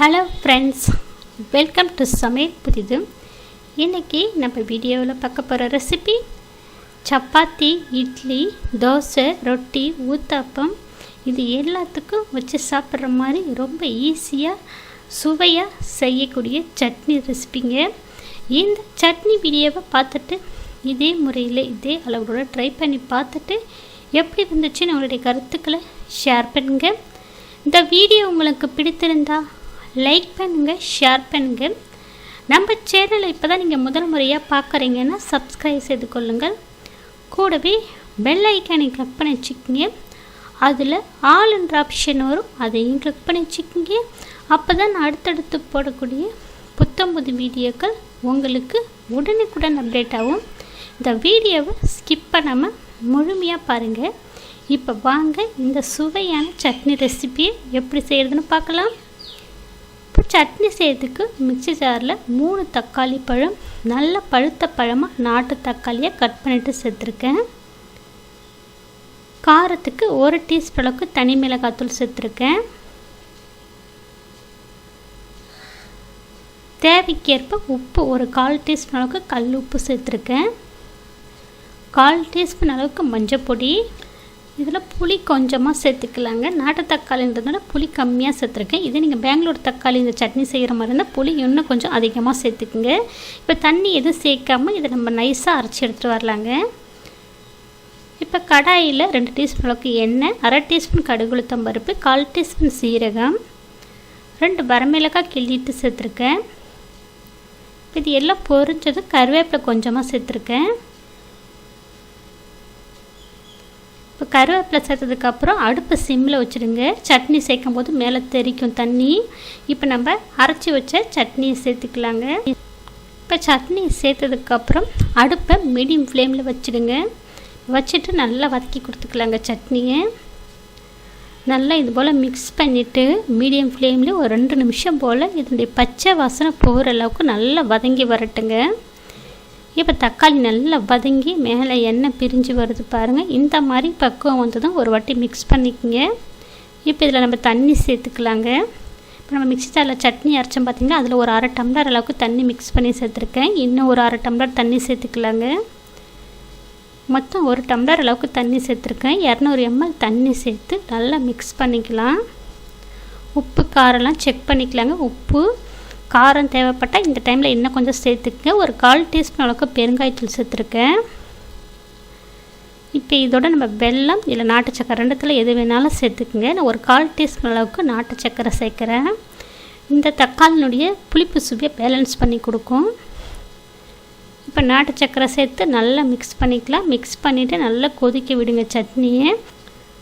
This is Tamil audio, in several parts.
ஹலோ ஃப்ரெண்ட்ஸ் வெல்கம் டு சமையல் புதிது இன்றைக்கி நம்ம வீடியோவில் பார்க்க போகிற ரெசிபி சப்பாத்தி இட்லி தோசை ரொட்டி ஊத்தாப்பம் இது எல்லாத்துக்கும் வச்சு சாப்பிட்ற மாதிரி ரொம்ப ஈஸியாக சுவையாக செய்யக்கூடிய சட்னி ரெசிபிங்க இந்த சட்னி வீடியோவை பார்த்துட்டு இதே முறையில் இதே அளவோட ட்ரை பண்ணி பார்த்துட்டு எப்படி வந்துச்சுன்னு உங்களுடைய கருத்துக்களை ஷேர் பண்ணுங்கள் இந்த வீடியோ உங்களுக்கு பிடித்திருந்தா லைக் பண்ணுங்கள் ஷேர் பண்ணுங்கள் நம்ம சேனலை இப்போ தான் நீங்கள் முதல் முறையாக பார்க்குறீங்கன்னா சப்ஸ்கிரைப் செய்து கொள்ளுங்கள். கூடவே பெல் ஐக்கானை கிளிக் பண்ணி வச்சுக்கோங்க. அதில் ஆல்ன்ற ஆப்ஷன் வரும். அதையும் கிளிக் பண்ணி வச்சுக்கோங்க. அப்போ தான் அடுத்தடுத்து போடக்கூடிய புத்தம்புது வீடியோக்கள் உங்களுக்கு உடனுக்குடன் அப்டேட் ஆகும். இந்த வீடியோவை ஸ்கிப் பண்ணாமல் முழுமையாக பாருங்கள் இப்போ வாங்க இந்த சுவையான சட்னி ரெசிபியை எப்படி செய்கிறதுன்னு பார்க்கலாம். சட்னி செய்யறதுக்கு மிக்சி ஜாரில் மூணு தக்காளி பழம் நல்ல பழுத்த பழமாக நாட்டு தக்காளியை கட் பண்ணிட்டு சேர்த்துருக்கேன். காரத்துக்கு ஒரு டீஸ்பூன் அளவுக்கு தனி மிளகாத்தூள் சேர்த்துருக்கேன். தேவைக்கேற்ப உப்பு ஒரு கால் டீஸ்பூன் அளவுக்கு கல் உப்பு சேர்த்துருக்கேன். கால் டீஸ்பூன் அளவுக்கு மஞ்சள் பொடி இதில் புளி கொஞ்சமாக சேர்த்துக்கலாங்க. நாட்டு தக்காளின்றதுனால புளி கம்மியாக சேர்த்துருக்கேன். இதே நீங்கள் பெங்களூர் தக்காளி இந்த சட்னி செய்கிற மாதிரி இருந்தால் புளி இன்னும் கொஞ்சம் அதிகமாக சேர்த்துக்குங்க. இப்போ தண்ணி எதுவும் சேர்க்காமல் இதை நம்ம நைஸாக அரைச்சி எடுத்துகிட்டு வரலாங்க. இப்போ கடாயில் ரெண்டு டீஸ்பூன் அளவுக்கு எண்ணெய் அரை டீஸ்பூன் கடுகுளுத்தம் பருப்பு கால் டீஸ்பூன் சீரகம் ரெண்டு வரமிளகாய் கிள்ளிட்டு சேர்த்துருக்கேன். இது எல்லாம் பொரிஞ்சதும் கருவேப்பிலை கொஞ்சமாக சேர்த்துருக்கேன். இப்போ கருவேப்பிலை சேர்த்ததுக்கப்புறம் அடுப்பு சிம்மில் வச்சுருங்க. சட்னி சேர்க்கும் போது மேலே தெரிக்கும் தண்ணி. இப்போ நம்ம அரைச்சி வச்ச சட்னியை சேர்த்துக்கலாங்க. இப்போ சட்னி சேர்த்ததுக்கப்புறம் அடுப்பை மீடியம் ஃப்ளேமில் வச்சுடுங்க. வச்சுட்டு நல்லா வதக்கி கொடுத்துக்கலாங்க சட்னியை. நல்லா இது போல் மிக்ஸ் பண்ணிவிட்டு மீடியம் ஃப்ளேமில் ஒரு ரெண்டு நிமிஷம் போல் இதனுடைய பச்சை வாசனை போகிற அளவுக்கு நல்லா வதங்கி வரட்டுங்க. இப்போ தக்காளி நல்லா வதங்கி மேலே எண்ணெய் பிரிஞ்சு வருது பாருங்கள் இந்த மாதிரி பக்குவம் வந்ததும் ஒரு வாட்டி மிக்ஸ் பண்ணிக்கோங்க. இப்போ இதில் நம்ம தண்ணி சேர்த்துக்கலாங்க. இப்போ நம்ம மிக்ஸி ஜாரில் சட்னி அரைச்சோம் பார்த்திங்கன்னா அதில் ஒரு அரை டம்ளர் அளவுக்கு தண்ணி மிக்ஸ் பண்ணி சேர்த்துருக்கேன். இன்னும் ஒரு அரை டம்ளர் தண்ணி சேர்த்துக்கலாங்க. மொத்தம் ஒரு டம்ளர் அளவுக்கு தண்ணி சேர்த்துருக்கேன். இரநூறு எம்எல் தண்ணி சேர்த்து நல்லா மிக்ஸ் பண்ணிக்கலாம். உப்பு காரெல்லாம் செக் பண்ணிக்கலாங்க. உப்பு காரம் தேவைப்பட்டால் இந்த டைமில் இன்னும் கொஞ்சம் சேர்த்துக்கங்க. ஒரு கால் டீஸ்பூன் அளவுக்கு பெருங்காயத்தூள் சேர்த்துருக்கேன். இப்போ இதோட நம்ம வெல்லம் இல்லை நாட்டு சக்கரை ரெண்டுத்தில் எது வேணாலும் சேர்த்துக்குங்க. நான் ஒரு கால் டீஸ்பூன் அளவுக்கு நாட்டு சக்கரை சேர்க்குறேன். இந்த தக்காளினுடைய புளிப்பு சுவையை பேலன்ஸ் பண்ணி கொடுக்கும். இப்போ நாட்டு சக்கரை சேர்த்து நல்லா மிக்ஸ் பண்ணிக்கலாம். மிக்ஸ் பண்ணிவிட்டு நல்லா கொதிக்க விடுங்க சட்னியை.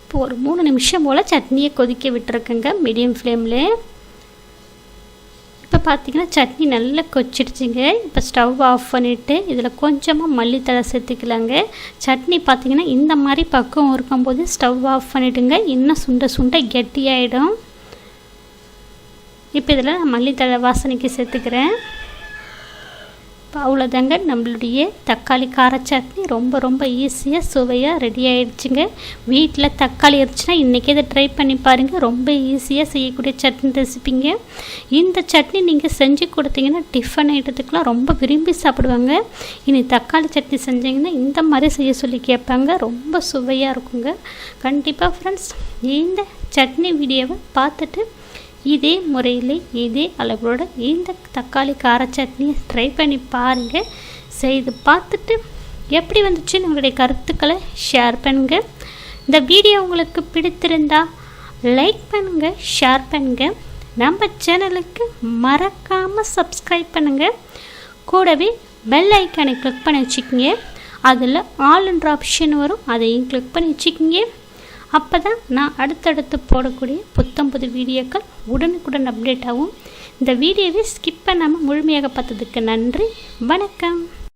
இப்போ ஒரு மூணு நிமிஷம் போல் சட்னியை கொதிக்க விட்டுருக்குங்க. மீடியம் ஃப்ளேமில் இப்போ பார்த்திங்கன்னா சட்னி நல்லா கொச்சிடுச்சிங்க. இப்போ ஸ்டவ் ஆஃப் பண்ணிவிட்டு இதில் கொஞ்சமாக மல்லித்தழை சேர்த்துக்கலாங்க. சட்னி பார்த்திங்கன்னா இந்த மாதிரி பக்கம் இருக்கும்போது ஸ்டவ் ஆஃப் பண்ணிவிடுங்க இன்னும் சுண்ட சுண்ட கெட்டியாயிடும். இப்போ இதில் நான் மல்லித்தழை வாசனைக்கு சேர்த்துக்கிறேன். இப்போ அவ்வளோதாங்க நம்மளுடைய தக்காளி கார சட்னி ரொம்ப ரொம்ப ஈஸியாக சுவையாக ரெடி ஆகிடுச்சுங்க வீட்டில் தக்காளி இருந்துச்சுன்னா இன்றைக்கி இதை ட்ரை பண்ணி பாருங்கள் ரொம்ப ஈஸியாக செய்யக்கூடிய சட்னி ரெசிப்பிங்க இந்த சட்னி நீங்கள் செஞ்சு கொடுத்தீங்கன்னா டிஃபன் ஐட்டத்துக்கெலாம் ரொம்ப விரும்பி சாப்பிடுவாங்க. இனி தக்காளி சட்னி செஞ்சீங்கன்னா இந்த மாதிரி செய்ய சொல்லி கேட்பாங்க. ரொம்ப சுவையாக இருக்குங்க. கண்டிப்பாக ஃப்ரெண்ட்ஸ் இந்த சட்னி வீடியோவை பார்த்துட்டு இதே முறையில் இதே அளவோட இந்த தக்காளி கார சட்னியை ட்ரை பண்ணி பாருங்கள் செய்து பார்த்துட்டு எப்படி வந்துச்சுன்னு உங்களுடைய கருத்துக்களை ஷேர் பண்ணுங்கள் இந்த வீடியோ உங்களுக்கு பிடித்திருந்தா லைக் பண்ணுங்கள் ஷேர் பண்ணுங்கள் நம்ம சேனலுக்கு மறக்காமல் சப்ஸ்கிரைப் பண்ணுங்கள் கூடவே பெல் ஐக்கானை கிளிக் பண்ணி வச்சுக்கோங்க. அதில் ஆல்ன்ற ஆப்ஷன் வரும். அதையும் கிளிக் பண்ணி வச்சுக்கோங்க. அப்போ தான் நான் அடுத்தடுத்து போடக்கூடிய புத்தம் புது வீடியோக்கள் உடனுக்குடன் அப்டேட் ஆகும். இந்த வீடியோவை ஸ்கிப் பண்ணாமல் முழுமையாக பார்த்ததுக்கு நன்றி. வணக்கம்.